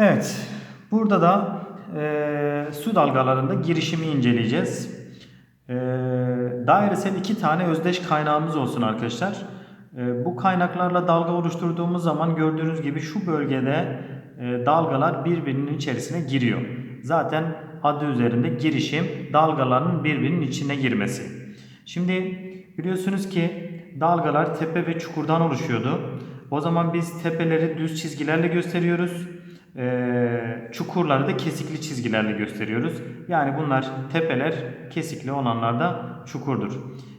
Evet, burada da e, su dalgalarında girişimi inceleyeceğiz. E, dairesel iki tane özdeş kaynağımız olsun arkadaşlar. E, bu kaynaklarla dalga oluşturduğumuz zaman gördüğünüz gibi şu bölgede e, dalgalar birbirinin içerisine giriyor. Zaten adı üzerinde girişim dalgaların birbirinin içine girmesi. Şimdi biliyorsunuz ki dalgalar tepe ve çukurdan oluşuyordu. O zaman biz tepeleri düz çizgilerle gösteriyoruz. Ee, çukurları da kesikli çizgilerle gösteriyoruz. Yani bunlar tepeler kesikli olanlar da çukurdur.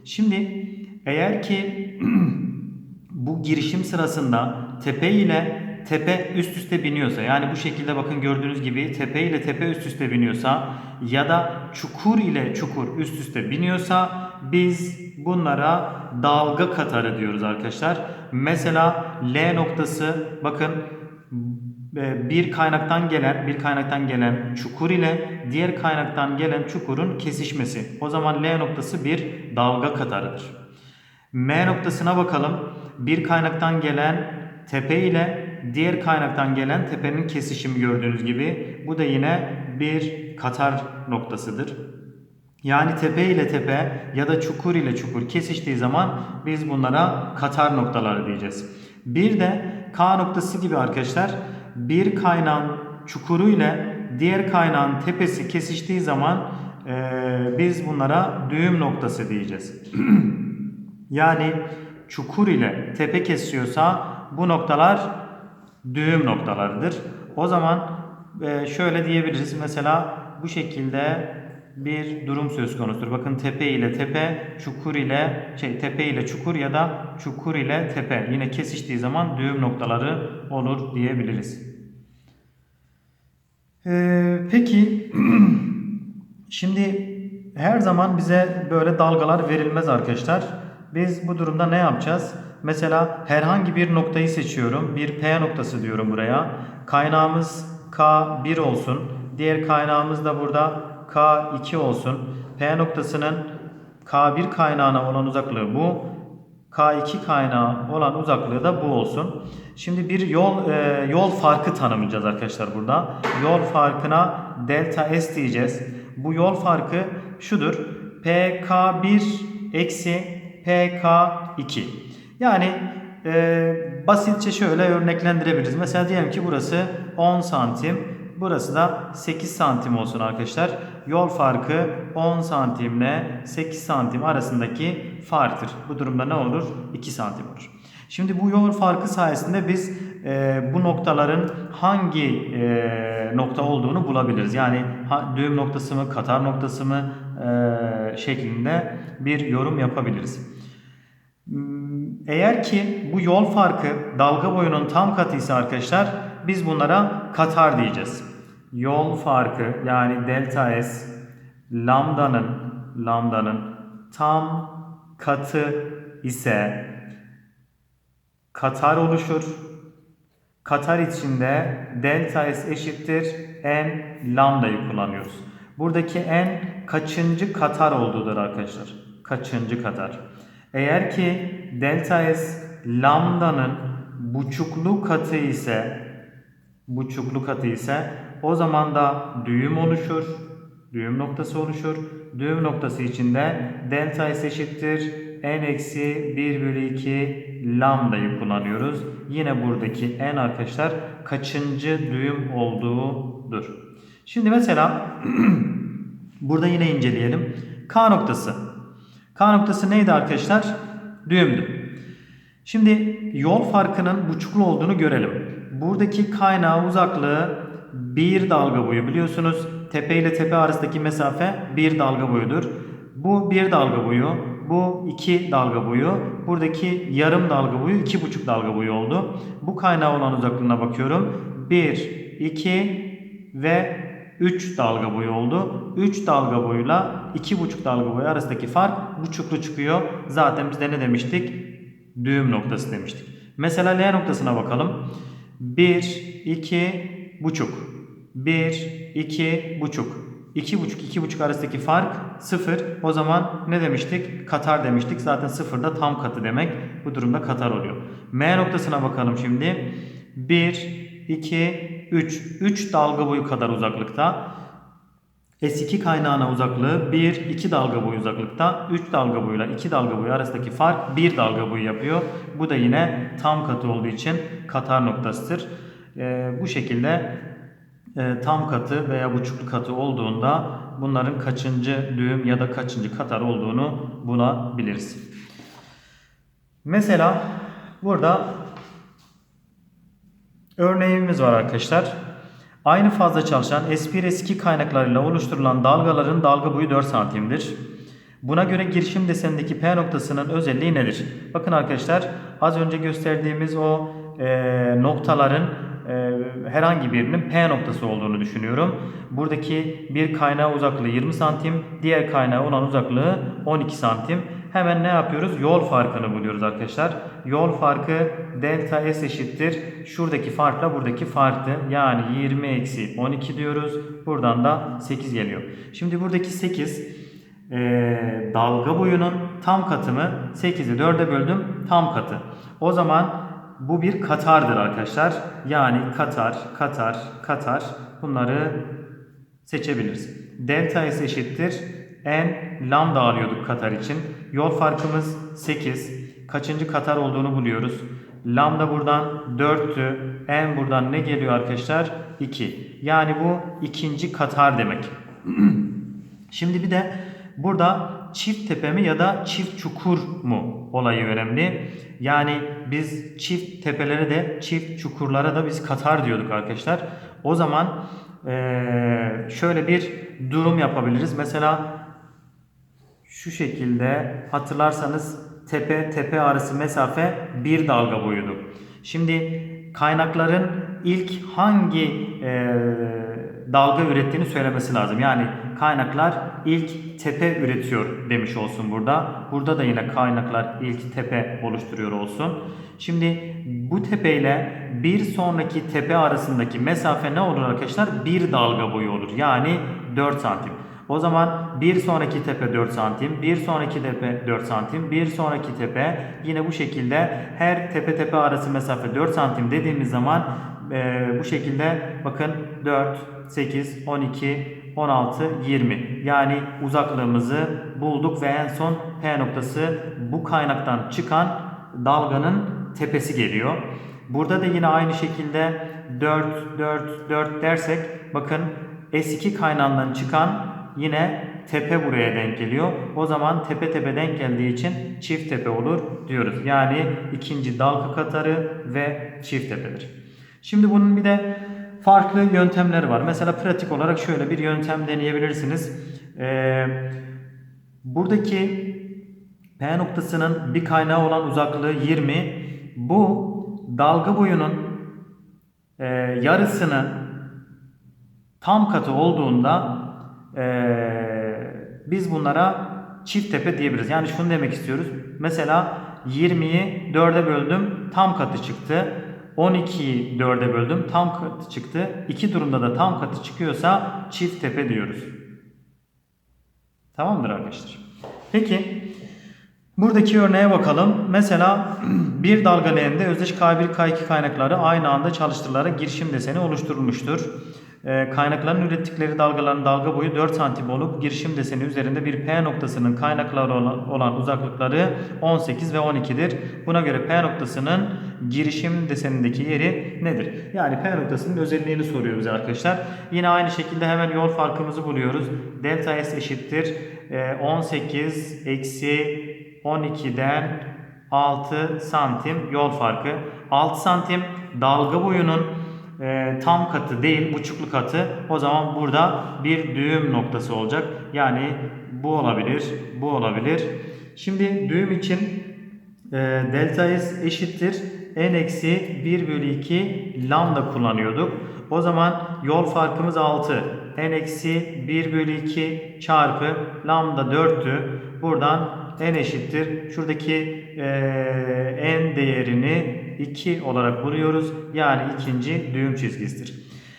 Şimdi eğer ki bu girişim sırasında tepe ile tepe üst üste biniyorsa yani bu şekilde bakın gördüğünüz gibi tepe ile tepe üst üste biniyorsa ya da çukur ile çukur üst üste biniyorsa biz bunlara dalga katarı diyoruz arkadaşlar. Mesela L noktası bakın bir kaynaktan gelen bir kaynaktan gelen çukur ile diğer kaynaktan gelen çukurun kesişmesi. O zaman L noktası bir dalga katarıdır. M noktasına bakalım. Bir kaynaktan gelen tepe ile diğer kaynaktan gelen tepenin kesişimi gördüğünüz gibi. Bu da yine bir katar noktasıdır. Yani tepe ile tepe ya da çukur ile çukur kesiştiği zaman biz bunlara katar noktaları diyeceğiz. Bir de K noktası gibi arkadaşlar bir kaynağın çukuru ile diğer kaynağın tepesi kesiştiği zaman e, biz bunlara düğüm noktası diyeceğiz. yani çukur ile tepe kesiyorsa bu noktalar düğüm noktalarıdır. O zaman e, şöyle diyebiliriz. Mesela bu şekilde bir durum söz konusudur. Bakın tepe ile tepe, çukur ile şey tepe ile çukur ya da çukur ile tepe yine kesiştiği zaman düğüm noktaları olur diyebiliriz. Ee, peki şimdi her zaman bize böyle dalgalar verilmez arkadaşlar. Biz bu durumda ne yapacağız? Mesela herhangi bir noktayı seçiyorum. Bir P noktası diyorum buraya. Kaynağımız K1 olsun. Diğer kaynağımız da burada K2 olsun. P noktasının K1 kaynağına olan uzaklığı bu. K2 kaynağı olan uzaklığı da bu olsun. Şimdi bir yol e, yol farkı tanımlayacağız arkadaşlar burada. Yol farkına delta S diyeceğiz. Bu yol farkı şudur. PK1 eksi PK2. Yani e, basitçe şöyle örneklendirebiliriz. Mesela diyelim ki burası 10 santim. Burası da 8 santim olsun arkadaşlar. Yol farkı 10 santimle 8 santim arasındaki farktır. Bu durumda ne olur? 2 santim olur. Şimdi bu yol farkı sayesinde biz e, bu noktaların hangi e, nokta olduğunu bulabiliriz. Yani ha, düğüm noktası mı, katar noktası mı e, şeklinde bir yorum yapabiliriz. Hmm, Eğer ki bu yol farkı dalga boyunun tam katı ise arkadaşlar biz bunlara katar diyeceğiz. Yol farkı yani delta S lambdanın lambdanın tam katı ise katar oluşur. Katar içinde delta S eşittir n lambdayı kullanıyoruz. Buradaki n kaçıncı katar olduğudur arkadaşlar. Kaçıncı katar. Eğer ki delta S lambdanın buçuklu katı ise buçuklu katı ise o zaman da düğüm oluşur. Düğüm noktası oluşur. Düğüm noktası içinde delta S eşittir n eksi 1 bölü 2 lambdayı kullanıyoruz. Yine buradaki n arkadaşlar kaçıncı düğüm olduğudur. Şimdi mesela burada yine inceleyelim. K noktası. K noktası neydi arkadaşlar? Düğümdü. Şimdi yol farkının buçuklu olduğunu görelim. Buradaki kaynağı uzaklığı bir dalga boyu biliyorsunuz. Tepe ile tepe arasındaki mesafe bir dalga boyudur. Bu bir dalga boyu. Bu iki dalga boyu. Buradaki yarım dalga boyu iki buçuk dalga boyu oldu. Bu kaynağı olan uzaklığına bakıyorum. Bir, iki ve 3 dalga boyu oldu. 3 dalga boyuyla 2,5 dalga boyu arasındaki fark buçuklu çıkıyor. Zaten biz de ne demiştik? Düğüm noktası demiştik. Mesela L noktasına bakalım. 1, 2, buçuk. 1, 2, buçuk. 2,5 2,5 arasındaki fark 0. O zaman ne demiştik? Katar demiştik. Zaten 0 da tam katı demek. Bu durumda katar oluyor. M noktasına bakalım şimdi. 1, 2, 3. 3 dalga boyu kadar uzaklıkta. S2 kaynağına uzaklığı 1, 2 dalga boyu uzaklıkta. 3 dalga boyuyla 2 dalga boyu arasındaki fark 1 dalga boyu yapıyor. Bu da yine tam katı olduğu için katar noktasıdır. Ee, bu şekilde e, tam katı veya buçuklu katı olduğunda bunların kaçıncı düğüm ya da kaçıncı katar olduğunu bulabiliriz. Mesela burada örneğimiz var arkadaşlar. Aynı fazla çalışan S1 S2 kaynaklarıyla oluşturulan dalgaların dalga boyu 4 santimdir. Buna göre girişim desenindeki P noktasının özelliği nedir? Bakın arkadaşlar az önce gösterdiğimiz o e, noktaların e, herhangi birinin P noktası olduğunu düşünüyorum. Buradaki bir kaynağı uzaklığı 20 santim, diğer kaynağı olan uzaklığı 12 santim. Hemen ne yapıyoruz? Yol farkını buluyoruz arkadaşlar. Yol farkı delta S eşittir. Şuradaki farkla buradaki farkı yani 20 eksi 12 diyoruz. Buradan da 8 geliyor. Şimdi buradaki 8 e, dalga boyunun tam katı mı? 8'i 4'e böldüm tam katı. O zaman bu bir katardır arkadaşlar. Yani katar, katar, katar bunları seçebiliriz. Delta S eşittir. N lambda alıyorduk katar için. Yol farkımız 8. Kaçıncı katar olduğunu buluyoruz. Lambda buradan 4'tü. N buradan ne geliyor arkadaşlar? 2. Yani bu ikinci katar demek. Şimdi bir de burada çift tepe mi ya da çift çukur mu olayı önemli. Yani biz çift tepelere de çift çukurlara da biz katar diyorduk arkadaşlar. O zaman ee, şöyle bir durum yapabiliriz. Mesela şu şekilde hatırlarsanız tepe tepe arası mesafe bir dalga boyudu. Şimdi kaynakların ilk hangi e, dalga ürettiğini söylemesi lazım. Yani kaynaklar ilk tepe üretiyor demiş olsun burada. Burada da yine kaynaklar ilk tepe oluşturuyor olsun. Şimdi bu tepe ile bir sonraki tepe arasındaki mesafe ne olur arkadaşlar? Bir dalga boyu olur. Yani 4 santim. O zaman bir sonraki tepe 4 santim, bir sonraki tepe 4 santim, bir sonraki tepe yine bu şekilde her tepe tepe arası mesafe 4 santim dediğimiz zaman e, bu şekilde bakın 4, 8, 12, 16, 20 yani uzaklığımızı bulduk ve en son P noktası bu kaynaktan çıkan dalganın tepesi geliyor. Burada da yine aynı şekilde 4, 4, 4 dersek bakın S2 kaynağından çıkan yine tepe buraya denk geliyor. O zaman tepe tepe denk geldiği için çift tepe olur diyoruz. Yani ikinci dalga katarı ve çift tepedir. Şimdi bunun bir de farklı yöntemleri var. Mesela pratik olarak şöyle bir yöntem deneyebilirsiniz. Ee, buradaki P noktasının bir kaynağı olan uzaklığı 20. Bu dalga boyunun e, yarısını tam katı olduğunda e, biz bunlara çift tepe diyebiliriz. Yani şunu demek istiyoruz. Mesela 20'yi 4'e böldüm tam katı çıktı. 12'yi 4'e böldüm tam katı çıktı. İki durumda da tam katı çıkıyorsa çift tepe diyoruz. Tamamdır arkadaşlar. Peki buradaki örneğe bakalım. Mesela bir dalga leğeninde özdeş K1 K2 kaynakları aynı anda çalıştırılarak girişim deseni oluşturulmuştur. Ee, kaynakların ürettikleri dalgaların dalga boyu 4 santim olup girişim deseni üzerinde bir P noktasının kaynakları olan uzaklıkları 18 ve 12'dir. Buna göre P noktasının girişim desenindeki yeri nedir? Yani P noktasının özelliğini soruyor bize arkadaşlar. Yine aynı şekilde hemen yol farkımızı buluyoruz. Delta S eşittir 18 e, eksi 12'den 6 santim yol farkı. 6 santim dalga boyunun e, tam katı değil buçuklu katı. O zaman burada bir düğüm noktası olacak. Yani bu olabilir, bu olabilir. Şimdi düğüm için e, delta S eşittir n eksi 1 bölü 2 lambda kullanıyorduk. O zaman yol farkımız 6. n eksi 1 bölü 2 çarpı lambda 4'tü. Buradan n eşittir. Şuradaki e, n değerini 2 olarak buluyoruz. Yani ikinci düğüm çizgisidir.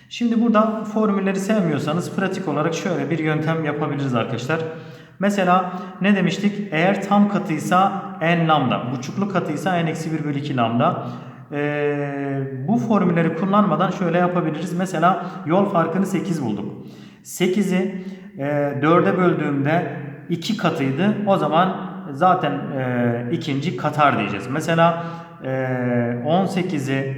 Şimdi burada formülleri sevmiyorsanız pratik olarak şöyle bir yöntem yapabiliriz arkadaşlar. Mesela ne demiştik? Eğer tam katıysa n lambda, buçuklu katıysa n eksi 1 bölü 2 lambda. e, bu formülleri kullanmadan şöyle yapabiliriz. Mesela yol farkını 8 bulduk. 8'i e, 4'e böldüğümde 2 katıydı. O zaman zaten e, ikinci katar diyeceğiz. Mesela 18'i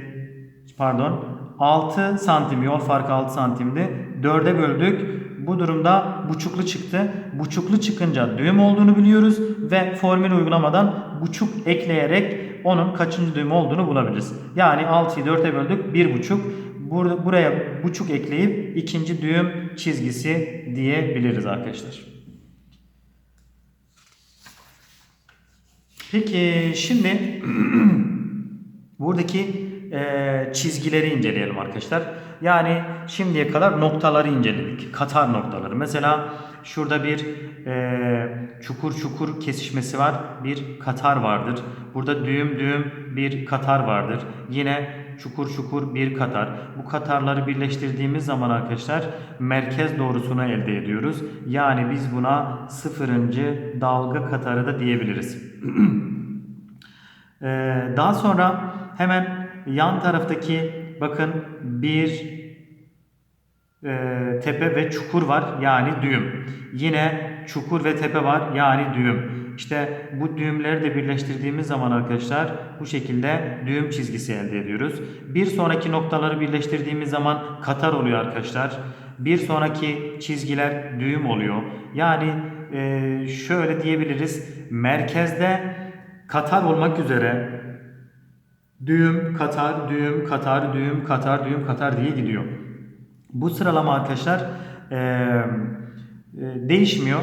pardon 6 santim yol farkı 6 santimdi. 4'e böldük. Bu durumda buçuklu çıktı. Buçuklu çıkınca düğüm olduğunu biliyoruz ve formül uygulamadan buçuk ekleyerek onun kaçıncı düğüm olduğunu bulabiliriz. Yani 6'yı 4'e böldük 1,5. Burada buraya buçuk ekleyip ikinci düğüm çizgisi diyebiliriz arkadaşlar. Peki şimdi buradaki e, çizgileri inceleyelim arkadaşlar. Yani şimdiye kadar noktaları inceledik. Katar noktaları. Mesela şurada bir e, çukur çukur kesişmesi var. Bir katar vardır. Burada düğüm düğüm bir katar vardır. Yine çukur çukur bir katar. Bu katarları birleştirdiğimiz zaman arkadaşlar merkez doğrusunu elde ediyoruz. Yani biz buna sıfırıncı dalga katarı da diyebiliriz. Ee, daha sonra hemen yan taraftaki bakın bir e, tepe ve çukur var yani düğüm. Yine çukur ve tepe var yani düğüm. İşte bu düğümleri de birleştirdiğimiz zaman arkadaşlar bu şekilde düğüm çizgisi elde ediyoruz. Bir sonraki noktaları birleştirdiğimiz zaman katar oluyor arkadaşlar. Bir sonraki çizgiler düğüm oluyor. Yani e, şöyle diyebiliriz. Merkezde katar olmak üzere düğüm, katar, düğüm, katar, düğüm, katar, düğüm, katar diye gidiyor. Bu sıralama arkadaşlar e, e, değişmiyor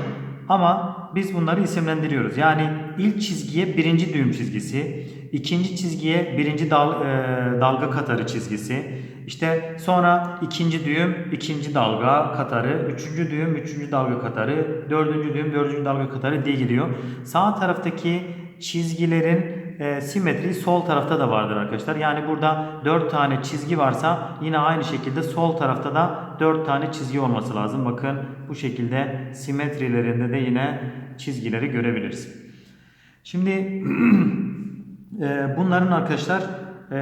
ama biz bunları isimlendiriyoruz. Yani ilk çizgiye birinci düğüm çizgisi, ikinci çizgiye birinci dal, e, dalga katarı çizgisi, işte sonra ikinci düğüm ikinci dalga katarı, üçüncü düğüm üçüncü dalga katarı, dördüncü düğüm dördüncü dalga katarı diye gidiyor. Sağ taraftaki çizgilerin e, simetri sol tarafta da vardır arkadaşlar. Yani burada 4 tane çizgi varsa yine aynı şekilde sol tarafta da 4 tane çizgi olması lazım. Bakın bu şekilde simetrilerinde de yine çizgileri görebiliriz. Şimdi e, bunların arkadaşlar e,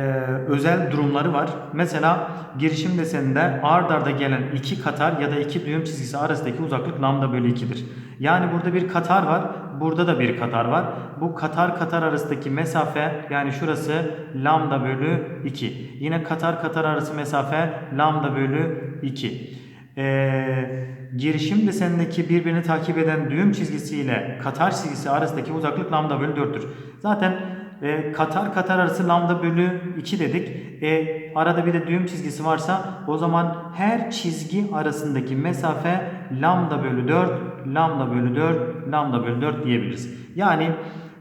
özel durumları var. Mesela girişim deseninde ard arda gelen iki katar ya da iki düğüm çizgisi arasındaki uzaklık lambda bölü 2'dir. Yani burada bir katar var, burada da bir katar var. Bu katar katar arasındaki mesafe yani şurası lambda bölü 2. Yine katar katar arası mesafe lambda bölü 2. Ee, girişim desenindeki birbirini takip eden düğüm çizgisiyle katar çizgisi arasındaki uzaklık lambda bölü 4'tür. Zaten e, katar katar arası lambda bölü 2 dedik. E, arada bir de düğüm çizgisi varsa o zaman her çizgi arasındaki mesafe lambda bölü 4, lambda bölü 4, lambda bölü 4 diyebiliriz. Yani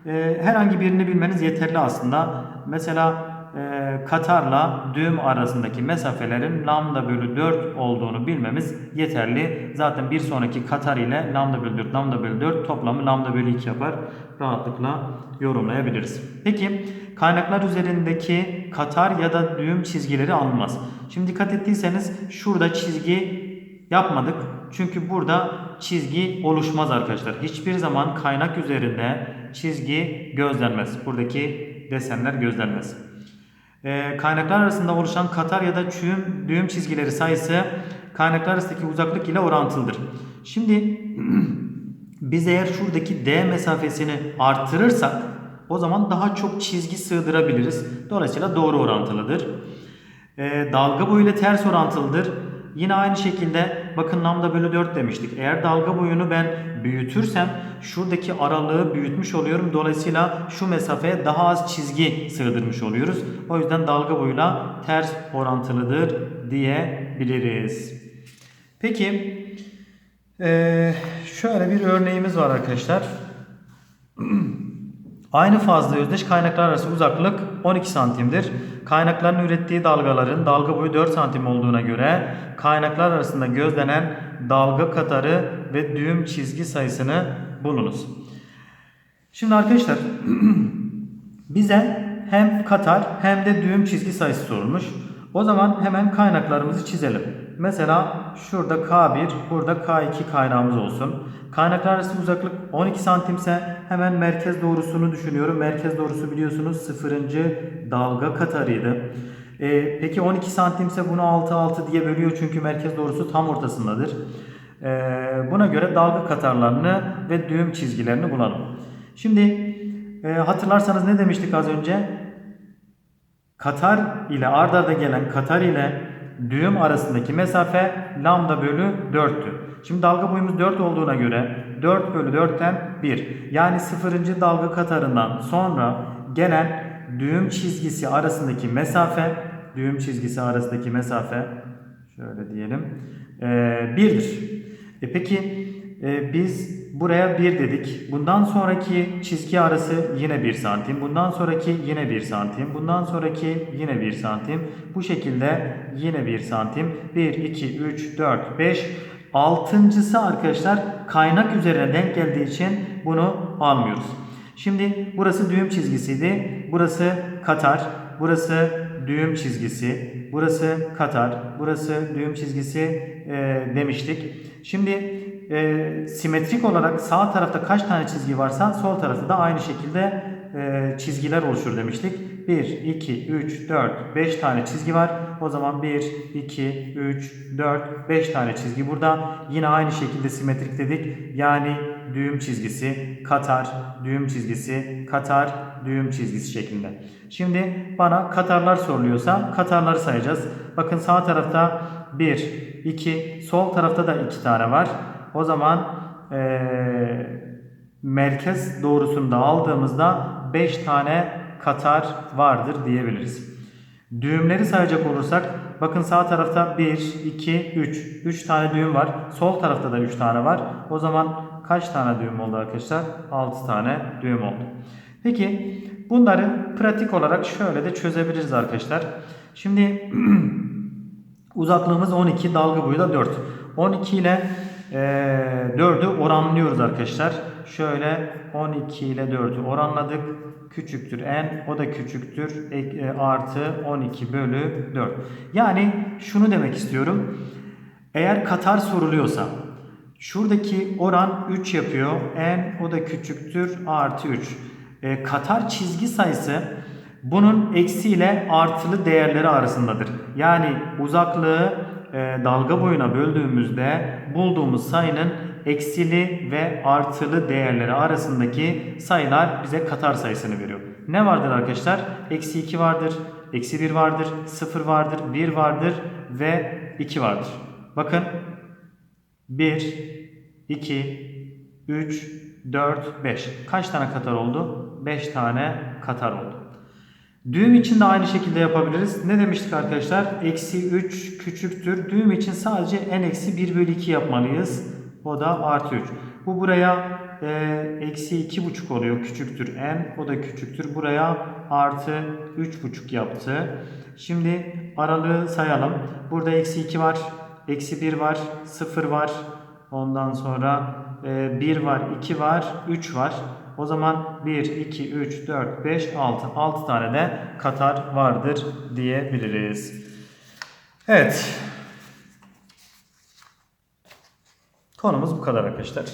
e, herhangi birini bilmeniz yeterli aslında. Mesela e, Katar'la düğüm arasındaki mesafelerin lambda bölü 4 olduğunu bilmemiz yeterli. Zaten bir sonraki Katar ile lambda bölü 4, lambda bölü 4 toplamı lambda bölü 2 yapar. Rahatlıkla yorumlayabiliriz. Peki kaynaklar üzerindeki Katar ya da düğüm çizgileri alınmaz. Şimdi dikkat ettiyseniz şurada çizgi yapmadık. Çünkü burada çizgi oluşmaz arkadaşlar. Hiçbir zaman kaynak üzerinde çizgi gözlenmez. Buradaki desenler gözlenmez. E, kaynaklar arasında oluşan katar ya da düğüm, düğüm çizgileri sayısı kaynaklar arasındaki uzaklık ile orantılıdır. Şimdi biz eğer şuradaki D mesafesini arttırırsak o zaman daha çok çizgi sığdırabiliriz. Dolayısıyla doğru orantılıdır. E, dalga boyu ile ters orantılıdır. Yine aynı şekilde bakın lambda bölü 4 demiştik. Eğer dalga boyunu ben büyütürsem şuradaki aralığı büyütmüş oluyorum. Dolayısıyla şu mesafeye daha az çizgi sığdırmış oluyoruz. O yüzden dalga boyuyla ters orantılıdır diyebiliriz. Peki ee, şöyle bir örneğimiz var arkadaşlar. Aynı fazla özdeş kaynaklar arası uzaklık 12 santimdir. Kaynakların ürettiği dalgaların dalga boyu 4 santim olduğuna göre kaynaklar arasında gözlenen dalga katarı ve düğüm çizgi sayısını bulunuz. Şimdi arkadaşlar bize hem katar hem de düğüm çizgi sayısı sorulmuş. O zaman hemen kaynaklarımızı çizelim. Mesela şurada K1, burada K2 kaynağımız olsun. Kaynaklar arası uzaklık 12 santimse hemen merkez doğrusunu düşünüyorum. Merkez doğrusu biliyorsunuz 0. dalga katarıydı. Ee, peki 12 santimse bunu 6 6 diye bölüyor çünkü merkez doğrusu tam ortasındadır. Ee, buna göre dalga katarlarını ve düğüm çizgilerini bulalım. Şimdi e, hatırlarsanız ne demiştik az önce? Katar ile ard arda gelen katar ile düğüm arasındaki mesafe lambda bölü 4'tü. Şimdi dalga boyumuz 4 olduğuna göre 4 bölü 4'ten 1. Yani 0. dalga katarından sonra gelen düğüm çizgisi arasındaki mesafe düğüm çizgisi arasındaki mesafe şöyle diyelim e, 1'dir. E peki e, biz buraya 1 dedik. Bundan sonraki çizgi arası yine 1 santim. Bundan sonraki yine 1 santim. Bundan sonraki yine 1 santim. Bu şekilde yine 1 santim. 1, 2, 3, 4, 5. Altıncısı arkadaşlar kaynak üzerine denk geldiği için bunu almıyoruz. Şimdi burası düğüm çizgisiydi. Burası katar. Burası düğüm çizgisi. Burası katar. Burası düğüm çizgisi e, demiştik. Şimdi e, simetrik olarak sağ tarafta kaç tane çizgi varsa sol tarafta da aynı şekilde e, çizgiler oluşur demiştik. 1, 2, 3, 4, 5 tane çizgi var. O zaman 1, 2, 3, 4, 5 tane çizgi burada. Yine aynı şekilde simetrik dedik. Yani düğüm çizgisi, katar, düğüm çizgisi, katar, düğüm çizgisi şeklinde. Şimdi bana katarlar soruluyorsa katarları sayacağız. Bakın sağ tarafta 1, 2, sol tarafta da 2 tane var. O zaman ee, merkez doğrusunu da aldığımızda 5 tane katar vardır diyebiliriz. Düğümleri sayacak olursak bakın sağ tarafta 1, 2, 3. 3 tane düğüm var. Sol tarafta da 3 tane var. O zaman kaç tane düğüm oldu arkadaşlar? 6 tane düğüm oldu. Peki bunları pratik olarak şöyle de çözebiliriz arkadaşlar. Şimdi uzaklığımız 12, dalga boyu da 4. 12 ile e, 4'ü oranlıyoruz arkadaşlar. Şöyle 12 ile 4'ü oranladık. Küçüktür n, o da küçüktür e, artı 12 bölü 4. Yani şunu demek istiyorum. Eğer katar soruluyorsa şuradaki oran 3 yapıyor. n o da küçüktür artı 3. E, katar çizgi sayısı bunun eksi ile artılı değerleri arasındadır. Yani uzaklığı e, dalga boyuna böldüğümüzde bulduğumuz sayının eksili ve artılı değerleri arasındaki sayılar bize katar sayısını veriyor. Ne vardır arkadaşlar? Eksi 2 vardır, eksi 1 vardır, 0 vardır, 1 vardır ve 2 vardır. Bakın 1, 2, 3, 4, 5. Kaç tane katar oldu? 5 tane katar oldu. Düğüm için de aynı şekilde yapabiliriz. Ne demiştik arkadaşlar? Eksi 3 küçüktür. Düğüm için sadece n eksi 1 bölü 2 yapmalıyız. O da artı 3. Bu buraya e, eksi 2,5 oluyor. Küçüktür n. O da küçüktür. Buraya artı 3,5 yaptı. Şimdi aralığı sayalım. Burada eksi 2 var. Eksi 1 var. 0 var. Ondan sonra e, 1 var. 2 var. 3 var. O zaman 1, 2, 3, 4, 5, 6. 6 tane de katar vardır diyebiliriz. Evet. Konumuz bu kadar arkadaşlar.